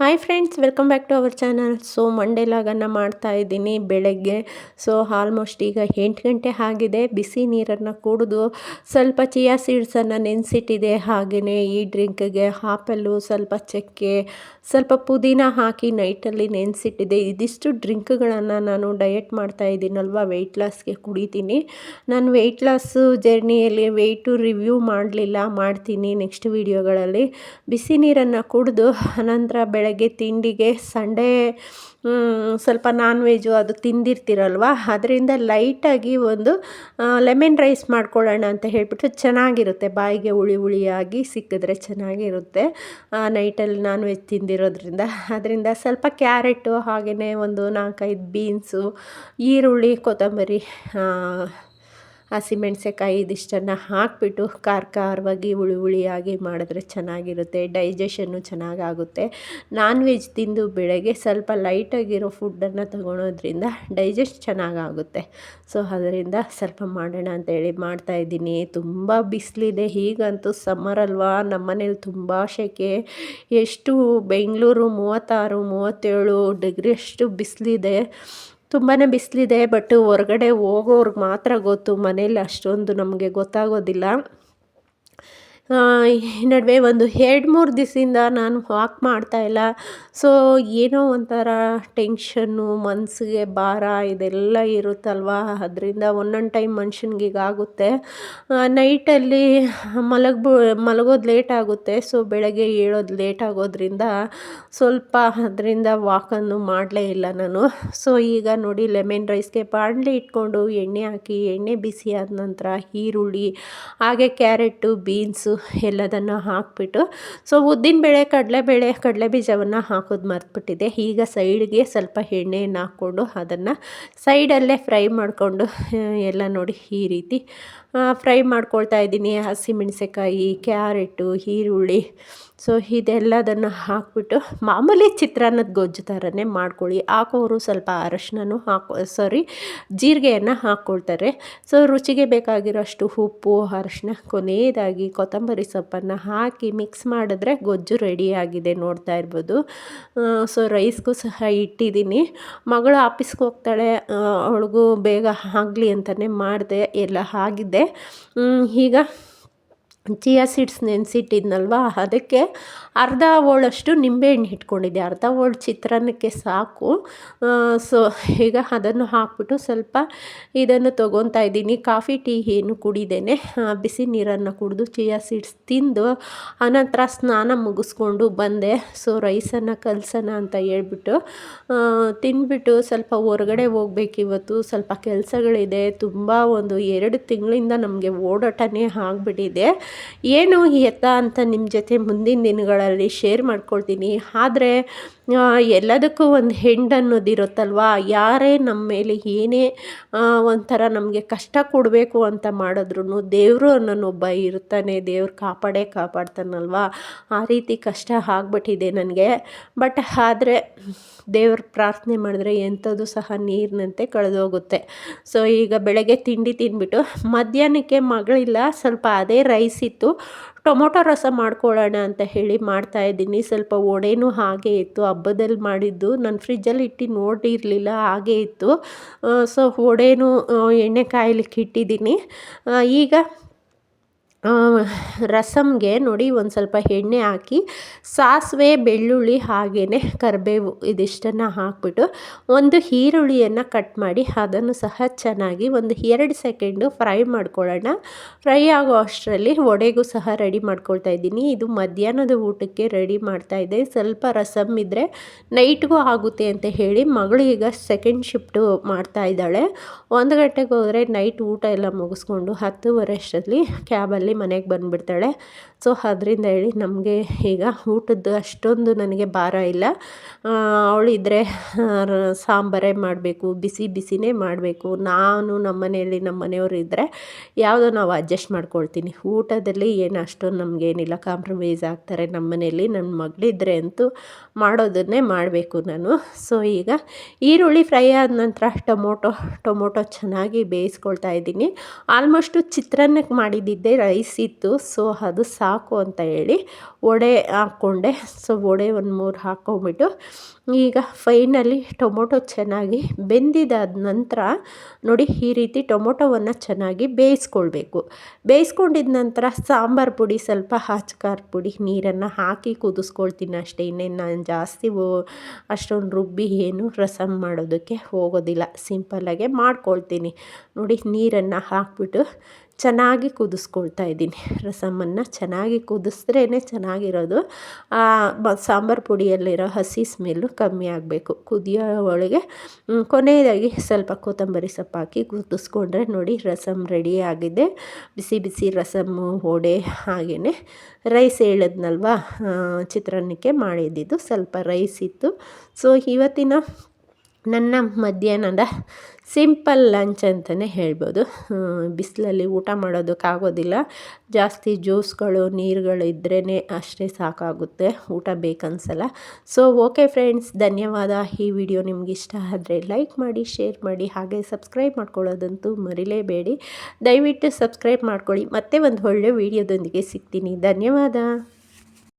Hi friends welcome back to our channel so Monday ಲಾಗನ್ನ ಮಾಡ್ತಾ ಇದ್ದೀನಿ ಬೆಳಗ್ಗೆ. ಸೊ ಆಲ್ಮೋಸ್ಟ್ ಈಗ ಎಂಟು ಗಂಟೆ ಆಗಿದೆ. ಬಿಸಿ ನೀರನ್ನು ಕುಡಿದು ಸ್ವಲ್ಪ ಚಿಯಾ ಸೀಡ್ಸನ್ನು ನೆನೆಸಿಟ್ಟಿದೆ. ಹಾಗೆಯೇ ಈ ಡ್ರಿಂಕ್ಗೆ ಆಪಲ್ಲು ಸ್ವಲ್ಪ ಚಕ್ಕೆ, ಸ್ವಲ್ಪ ಪುದೀನ ಹಾಕಿ ನೈಟಲ್ಲಿ ನೆನೆಸಿಟ್ಟಿದೆ. ಇದಿಷ್ಟು ಡ್ರಿಂಕ್ಗಳನ್ನು ನಾನು ಡಯಟ್ ಮಾಡ್ತಾ ಇದ್ದೀನಲ್ವ ವೆಯ್ಟ್ ಲಾಸ್ಗೆ ಕುಡಿತೀನಿ. ನಾನು ವೆಯ್ಟ್ ಲಾಸು ಜರ್ನಿಯಲ್ಲಿ ವೆಯ್ಟು ರಿವ್ಯೂ ಮಾಡಲಿಲ್ಲ, ಮಾಡ್ತೀನಿ ನೆಕ್ಸ್ಟ್ ವೀಡಿಯೋಗಳಲ್ಲಿ ಬಿಸಿ ನೀರನ್ನು ಕುಡಿದು ಅನಂತರ ಬೆಳಗ್ಗೆ ತಿಂಡಿಗೆ ಸಂಡೇ ಸ್ವಲ್ಪ ನಾನ್ ವೆಜ್ಜು ಅದು ತಿಂದಿರ್ತೀರಲ್ವ? ಅದರಿಂದ ಲೈಟಾಗಿ ಒಂದು ಲೆಮನ್ ರೈಸ್ ಮಾಡ್ಕೊಳ್ಳೋಣ ಅಂತ ಹೇಳಿಬಿಟ್ಟು ಚೆನ್ನಾಗಿರುತ್ತೆ. ಬಾಯಿಗೆ ಹುಳಿ ಹುಳಿಯಾಗಿ ಸಿಕ್ಕಿದ್ರೆ ಚೆನ್ನಾಗಿರುತ್ತೆ. ನೈಟಲ್ಲಿ ನಾನ್ ವೆಜ್ ತಿಂದಿರೋದ್ರಿಂದ. ಅದರಿಂದ ಸ್ವಲ್ಪ ಕ್ಯಾರೆಟು ಹಾಗೆಯೇ ಒಂದು ನಾಲ್ಕೈದು ಬೀನ್ಸು ಈರುಳ್ಳಿ, ಕೊತ್ತಂಬರಿ ಹಸಿಮೆಣ್ಸಿನ್ಕಾಯಿ ಇದಿಷ್ಟನ್ನು ಹಾಕಿಬಿಟ್ಟು ಖಾರ ಖಾರವಾಗಿ ಹುಳಿ ಹುಳಿಯಾಗಿ ಮಾಡಿದ್ರೆ ಚೆನ್ನಾಗಿರುತ್ತೆ, ಡೈಜೆಷನ್ನು ಚೆನ್ನಾಗಾಗುತ್ತೆ. ನಾನ್ ವೆಜ್ ತಿಂದು ಬೆಳಗ್ಗೆ ಸ್ವಲ್ಪ ಲೈಟಾಗಿರೋ ಫುಡ್ಡನ್ನು ತಗೊಳೋದ್ರಿಂದ ಡೈಜೆಸ್ಟ್ ಚೆನ್ನಾಗಾಗುತ್ತೆ. ಸೊ, ಅದರಿಂದ ಸ್ವಲ್ಪ ಮಾಡೋಣ ಅಂತೇಳಿ ಮಾಡ್ತಾಯಿದ್ದೀನಿ ತುಂಬ ಬಿಸಿಲಿದೆ, ಹೀಗಂತೂ ಸಮ್ಮರ್ ಅಲ್ವಾ? ನಮ್ಮ ಮನೇಲಿ ತುಂಬ ಶೆಕೆ ಎಷ್ಟು ಬೆಂಗಳೂರು ಮೂವತ್ತಾರು, ಮೂವತ್ತೇಳು ಡಿಗ್ರಿ ಅಷ್ಟು ಬಿಸಿಲಿದೆ. ತುಂಬಾ ಬಿಸಿಲಿದೆ ಬಟ್ ಹೊರಗಡೆ ಹೋಗೋರ್ಗೆ ಮಾತ್ರ ಗೊತ್ತು ಮನೇಲಿ ಅಷ್ಟೊಂದು ನಮಗೆ ಗೊತ್ತಾಗೋದಿಲ್ಲ. ಈ ನಡುವೆ ಒಂದು ಎರಡು ಮೂರು ದಿವಸದಿಂದ ನಾನು ವಾಕ್ ಮಾಡ್ತಾಯಿಲ್ಲ ಸೊ ಏನೋ ಒಂಥರ ಟೆನ್ಷನ್ನು ಮನಸ್ಸಿಗೆ ಭಾರ ಇದೆಲ್ಲ ಇರುತ್ತಲ್ವ? ಅದರಿಂದ ಒಂದೊಂದು ಟೈಮ್ ಮನುಷ್ಯನಿಗೆ ಆಗುತ್ತೆ ನೈಟಲ್ಲಿ ಮಲಗ್ಬೋ, ಮಲಗೋದು ಲೇಟ್ ಆಗುತ್ತೆ. ಸೊ ಬೆಳಗ್ಗೆ ಏಳೋದು ಲೇಟ್ ಆಗೋದ್ರಿಂದ ಸ್ವಲ್ಪ ಅದರಿಂದ ವಾಕನ್ನು ಮಾಡಲೇ ಇಲ್ಲ ನಾನು. ಸೊ ಈಗ ನೋಡಿ ಲೆಮನ್ ರೈಸ್ಗೆ ಬಾಣಲೆ ಇಟ್ಕೊಂಡು ಎಣ್ಣೆ ಹಾಕಿ, ಎಣ್ಣೆ ಬಿಸಿ ಆದ ನಂತರ ಈರುಳ್ಳಿ, ಹಾಗೆ ಕ್ಯಾರೆಟು ಬೀನ್ಸು ಎಲ್ಲದನ್ನು ಹಾಕಿಬಿಟ್ಟು ಸೊ ಉದ್ದಿನಬೇಳೆ ಕಡಲೆಬೇಳೆ ಕಡಲೆ ಬೀಜವನ್ನು ಹಾಕೋದು ಮರ್ತ್ಬಿಟ್ಟಿದೆ. ಈಗ ಸೈಡ್ಗೆ ಸ್ವಲ್ಪ ಎಣ್ಣೆಯನ್ನು ಹಾಕ್ಕೊಂಡು ಅದನ್ನು ಸೈಡಲ್ಲೇ ಫ್ರೈ ಮಾಡಿಕೊಂಡು, ಎಲ್ಲ ನೋಡಿ ಈ ರೀತಿ ಫ್ರೈ ಮಾಡ್ಕೊಳ್ತಾ ಇದ್ದೀನಿ. ಹಸಿಮೆಣಸೆಕಾಯಿ ಕ್ಯಾರೆಟು, ಈರುಳ್ಳಿ ಸೊ ಇದೆಲ್ಲದನ್ನು ಹಾಕ್ಬಿಟ್ಟು ಮಾಮೂಲಿ ಚಿತ್ರಾನ್ನದ ಗೊಜ್ಜು ಥರನೇ ಮಾಡ್ಕೊಳ್ಳಿ. ಹಾಕೋರು ಸ್ವಲ್ಪ ಅರಶಿನೂ ಹಾಕೋ ಸಾರಿ ಜೀರಿಗೆಯನ್ನು ಹಾಕ್ಕೊಳ್ತಾರೆ. ಸೊ ರುಚಿಗೆ ಬೇಕಾಗಿರೋಷ್ಟು ಉಪ್ಪು, ಅರಶಿನ ಕೊನೆಯದಾಗಿ ಕೊತ್ತಂಬರಿ ಸೊಪ್ಪನ್ನು ಹಾಕಿ ಮಿಕ್ಸ್ ಮಾಡಿದ್ರೆ ಗೊಜ್ಜು ರೆಡಿಯಾಗಿದೆ ನೋಡ್ತಾ ಇರ್ಬೋದು. ಸೊ ರೈಸ್ಗೂ ಸಹ ಇಟ್ಟಿದ್ದೀನಿ. ಮಗಳು ಆಫೀಸ್ಗೆ ಹೋಗ್ತಾಳೆ ಅವಳಿಗೂ ಬೇಗ ಆಗಲಿ ಅಂತಲೇ ಮಾಡಿದೆ, ಎಲ್ಲ ಆಗಿದೆ. ಈಗ ಚಿಯಾ ಸೀಡ್ಸ್ ನೆನೆಸಿಟ್ಟಿದ್ನಲ್ವ? ಅದಕ್ಕೆ ಅರ್ಧ ಓಳಷ್ಟು ನಿಂಬೆಹಣ್ಣು ಇಟ್ಕೊಂಡಿದ್ದೆ. ಅರ್ಧ ಓಳು ಚಿತ್ರಾನ್ನಕ್ಕೆ ಸಾಕು. ಸೊ, ಈಗ ಅದನ್ನು ಹಾಕ್ಬಿಟ್ಟು ಸ್ವಲ್ಪ ಇದನ್ನು ತೊಗೊತಾ ಇದ್ದೀನಿ. ಕಾಫಿ, ಟೀ ಏನು ಕುಡಿದೇನೆ. ಬಿಸಿ ನೀರನ್ನು ಕುಡಿದು ಚಿಯಾ ಸೀಡ್ಸ್ ತಿಂದು ಆನಂತರ ಸ್ನಾನ ಮುಗಿಸ್ಕೊಂಡು ಬಂದೆ. ಸೊ, ರೈಸನ್ನು ಕಲಸೋಣ ಅಂತ ಹೇಳ್ಬಿಟ್ಟು ತಿಂದ್ಬಿಟ್ಟು ಸ್ವಲ್ಪ ಹೊರಗಡೆ ಹೋಗ್ಬೇಕಿವತ್ತು ಸ್ವಲ್ಪ ಕೆಲಸಗಳಿದೆ. ತುಂಬ ಒಂದು ಎರಡು ತಿಂಗಳಿಂದ ನಮಗೆ ಓಡಾಟನೇ ಆಗಿಬಿಟ್ಟಿದೆ. ಏನು ಎತ್ತ ಅಂತ ನಿಮ್ಮ ಜೊತೆ ಮುಂದಿನ ದಿನಗಳಲ್ಲಿ ಶೇರ್ ಮಾಡ್ಕೊಳ್ತೀನಿ. ಆದರೆ ಎಲ್ಲದಕ್ಕೂ ಒಂದು ಹೆಂಡ್ ಅನ್ನೋದಿರುತ್ತಲ್ವ? ಯಾರೇ ನಮ್ಮ ಮೇಲೆ ಏನೇ ಒಂಥರ ನಮಗೆ ಕಷ್ಟ ಕೊಡಬೇಕು ಅಂತ ಮಾಡಿದ್ರು ದೇವರು ಅನ್ನೋನೊಬ್ಬ ಇರ್ತಾನೆ, ದೇವ್ರು ಕಾಪಾಡೇ ಕಾಪಾಡ್ತಾನಲ್ವ? ಆ ರೀತಿ ಕಷ್ಟ ಆಗ್ಬಿಟ್ಟಿದೆ ನನಗೆ. ಬಟ್ ಆದರೆ ದೇವ್ರ ಪ್ರಾರ್ಥನೆ ಮಾಡಿದ್ರೆ ಎಂಥದ್ದು ಸಹ ನೀರಿನಂತೆ ಕಳೆದೋಗುತ್ತೆ. ಸೊ ಈಗ ಬೆಳಗ್ಗೆ ತಿಂಡಿ ತಿಂದ್ಬಿಟ್ಟು ಮಧ್ಯಾಹ್ನಕ್ಕೆ ಮಗಳಿಲ್ಲ, ಸ್ವಲ್ಪ ಅದೇ ರೈಸ್ ಇತ್ತು. ಟೊಮೊಟೊ ರಸ ಮಾಡ್ಕೊಳ್ಳೋಣ ಅಂತ ಹೇಳಿ ಮಾಡ್ತಾಯಿದ್ದೀನಿ ಸ್ವಲ್ಪ ವಡೆನೂ ಹಾಗೆ ಇತ್ತು, ಹಬ್ಬದಲ್ಲಿ ಮಾಡಿದ್ದು. ನಾನು ಫ್ರಿಜ್ಜಲ್ಲಿ ಇಟ್ಟು ನೋಡಿರಲಿಲ್ಲ, ಹಾಗೆ ಇತ್ತು. ಸೊ ವಡೆನೂ ಎಣ್ಣೆ ಕಾಯ್ಲಿಕ್ಕೆ ಇಟ್ಟಿದ್ದೀನಿ. ಈಗ ರಸಮ್ಗೆ ನೋಡಿ ಒಂದು ಸ್ವಲ್ಪ ಎಣ್ಣೆ ಹಾಕಿ, ಸಾಸಿವೆ, ಬೆಳ್ಳುಳ್ಳಿ ಹಾಗೆಯೇ ಕರಿಬೇವು ಇದಿಷ್ಟನ್ನು ಹಾಕ್ಬಿಟ್ಟು ಒಂದು ಈರುಳ್ಳಿಯನ್ನು ಕಟ್ ಮಾಡಿ ಅದನ್ನು ಸಹ ಚೆನ್ನಾಗಿ ಒಂದು ಎರಡು ಸೆಕೆಂಡು ಫ್ರೈ ಮಾಡ್ಕೊಳ್ಳೋಣ. ಫ್ರೈ ಆಗೋ ಅಷ್ಟರಲ್ಲಿ ವಡೆಗೂ ಸಹ ರೆಡಿ ಮಾಡ್ಕೊಳ್ತಾ ಇದ್ದೀನಿ. ಇದು ಮಧ್ಯಾಹ್ನದ ಊಟಕ್ಕೆ ರೆಡಿ ಮಾಡ್ತಾ ಇದ್ದೆ ಸ್ವಲ್ಪ ರಸಮ್ ಇದ್ದರೆ ನೈಟ್ಗೂ ಆಗುತ್ತೆ ಅಂತ ಹೇಳಿ ಮಗಳು ಈಗ ಸೆಕೆಂಡ್ ಶಿಫ್ಟು ಮಾಡ್ತಾ ಇದ್ದಾಳೆ. ಒಂದು ಗಂಟೆಗೆ ಹೋದರೆ ನೈಟ್ ಊಟ ಎಲ್ಲ ಮುಗಿಸ್ಕೊಂಡು ಹತ್ತುವರೆ ಅಷ್ಟರಲ್ಲಿ ಕ್ಯಾಬಲ್ಲಿ ಮನೆಗೆ ಬಂದುಬಿಡ್ತಾಳೆ. ಸೊ ಅದರಿಂದ ಹೇಳಿ ನಮಗೆ ಈಗ ಊಟದ್ದು ಅಷ್ಟೊಂದು ನನಗೆ ಭಾರ ಇಲ್ಲ. ಅವಳಿದ್ರೆ ಸಾಂಬಾರೇ ಮಾಡಬೇಕು, ಬಿಸಿ ಬಿಸಿನೇ ಮಾಡಬೇಕು. ನಾನು ನಮ್ಮ ಮನೆಯಲ್ಲಿ ನಮ್ಮ ಮನೆಯವರು ಇದ್ದರೆ ಯಾವುದೋ ನಾವು ಅಡ್ಜಸ್ಟ್ ಮಾಡ್ಕೊಳ್ತೀನಿ. ಊಟದಲ್ಲಿ ಏನು ಅಷ್ಟೊಂದು ನಮಗೇನಿಲ್ಲ ಕಾಂಪ್ರಮೈಸ್ ಆಗ್ತಾರೆ ನಮ್ಮ ಮನೆಯಲ್ಲಿ. ನನ್ನ ಮಗಳಿದ್ರೆ ಅಂತೂ ಮಾಡೋದನ್ನೇ ಮಾಡಬೇಕು ನಾನು. ಸೊ ಈಗ ಈರುಳ್ಳಿ ಫ್ರೈ ಆದ ನಂತರ ಟೊಮೊಟೊ ಟೊಮೊಟೊ ಚೆನ್ನಾಗಿ ಬೇಯಿಸ್ಕೊಳ್ತಾ ಇದ್ದೀನಿ. ಆಲ್ಮೋಸ್ಟು ಚಿತ್ರಾನ್ನಕ್ಕೆ ಮಾಡಿದ್ದಿದ್ದೆ ರೈಸ್ ಇತ್ತು ಸೊ, ಅದು ಸಾಕು ಅಂತ ಹೇಳಿ ವಡೆ ಹಾಕ್ಕೊಂಡೆ. ಸೊ, ವಡೆ ಒಂದು ಮೂರು ಹಾಕ್ಕೊಂಬಿಟ್ಟು ಈಗ ಫೈನಲಿ ಟೊಮೊಟೊ ಚೆನ್ನಾಗಿ ಬೆಂದಿದಾದ ನಂತರ ನೋಡಿ ಈ ರೀತಿ ಟೊಮೊಟೊವನ್ನು ಚೆನ್ನಾಗಿ ಬೇಯಿಸ್ಕೊಳ್ಬೇಕು. ಬೇಯಿಸ್ಕೊಂಡಿದ ನಂತರ ಸಾಂಬಾರು ಪುಡಿ, ಸ್ವಲ್ಪ ಹಚ್ಕಾರ ಪುಡಿ, ನೀರನ್ನು ಹಾಕಿ ಕುದಿಸ್ಕೊಳ್ತೀನಿ ಅಷ್ಟೇ. ಇನ್ನೇನು ನಾನು ಜಾಸ್ತಿ ಅಷ್ಟೊಂದು ರುಬ್ಬಿ ಏನು ರಸಂ ಮಾಡೋದಕ್ಕೆ ಹೋಗೋದಿಲ್ಲ. ಸಿಂಪಲ್ಲಾಗೆ ಮಾಡ್ಕೊಳ್ತೀನಿ. ನೋಡಿ ನೀರನ್ನು ಹಾಕ್ಬಿಟ್ಟು ಚೆನ್ನಾಗಿ ಕುದಿಸ್ಕೊಳ್ತಾ ಇದ್ದೀನಿ. ರಸಮನ್ನು ಚೆನ್ನಾಗಿ ಕುದಿಸಿದ್ರೇ ಚೆನ್ನಾಗಿರೋದು. ಸಾಂಬಾರು ಪುಡಿಯಲ್ಲಿರೋ ಹಸಿ ಸ್ಮೆಲ್ಲು ಕಮ್ಮಿ ಆಗಬೇಕು. ಕುದಿಯೋ ಒಳಗೆ ಕೊನೆಯದಾಗಿ ಸ್ವಲ್ಪ ಕೊತ್ತಂಬರಿ ಸೊಪ್ಪು ಹಾಕಿ ಕುದಿಸ್ಕೊಂಡ್ರೆ ನೋಡಿ ರಸಮ್ ರೆಡಿ ಆಗಿದೆ. ಬಿಸಿ ಬಿಸಿ ರಸಮ್ಮು ವಡೆ ಹಾಗೆಯೇ ರೈಸ್ ಹೇಳಿದ್ನಲ್ವ? ಚಿತ್ರಾನ್ನಕ್ಕೆ ಮಾಡಿದ್ದಿದ್ದು ಸ್ವಲ್ಪ ರೈಸ್ ಇತ್ತು. ಸೊ, ಇವತ್ತಿನ ನನ್ನ ಮಧ್ಯಾಹ್ನದ ಸಿಂಪಲ್ ಲಂಚ್ ಅಂತಲೇ ಹೇಳ್ಬೋದು. ಬಿಸಿಲಲ್ಲಿ ಊಟ ಮಾಡೋದಕ್ಕಾಗೋದಿಲ್ಲ. ಜಾಸ್ತಿ ಜ್ಯೂಸ್ಗಳು ನೀರುಗಳು ಇದ್ರೇ ಅಷ್ಟೇ ಸಾಕಾಗುತ್ತೆ. ಊಟ ಬೇಕನ್ಸಲ್ಲ. ಸೊ ಓಕೆ ಫ್ರೆಂಡ್ಸ್ ಧನ್ಯವಾದ. ಈ ವಿಡಿಯೋ ನಿಮ್ಗೆ ಇಷ್ಟ ಆದರೆ ಲೈಕ್ ಮಾಡಿ ಶೇರ್ ಮಾಡಿ, ಹಾಗೆ ಸಬ್ಸ್ಕ್ರೈಬ್ ಮಾಡ್ಕೊಳ್ಳೋದಂತೂ ಮರಿಲೇಬೇಡಿ. ದಯವಿಟ್ಟು ಸಬ್ಸ್ಕ್ರೈಬ್ ಮಾಡ್ಕೊಳ್ಳಿ. ಮತ್ತೆ ಒಂದು ಒಳ್ಳೆ ವಿಡಿಯೋದೊಂದಿಗೆ ಸಿಗ್ತೀನಿ. ಧನ್ಯವಾದ.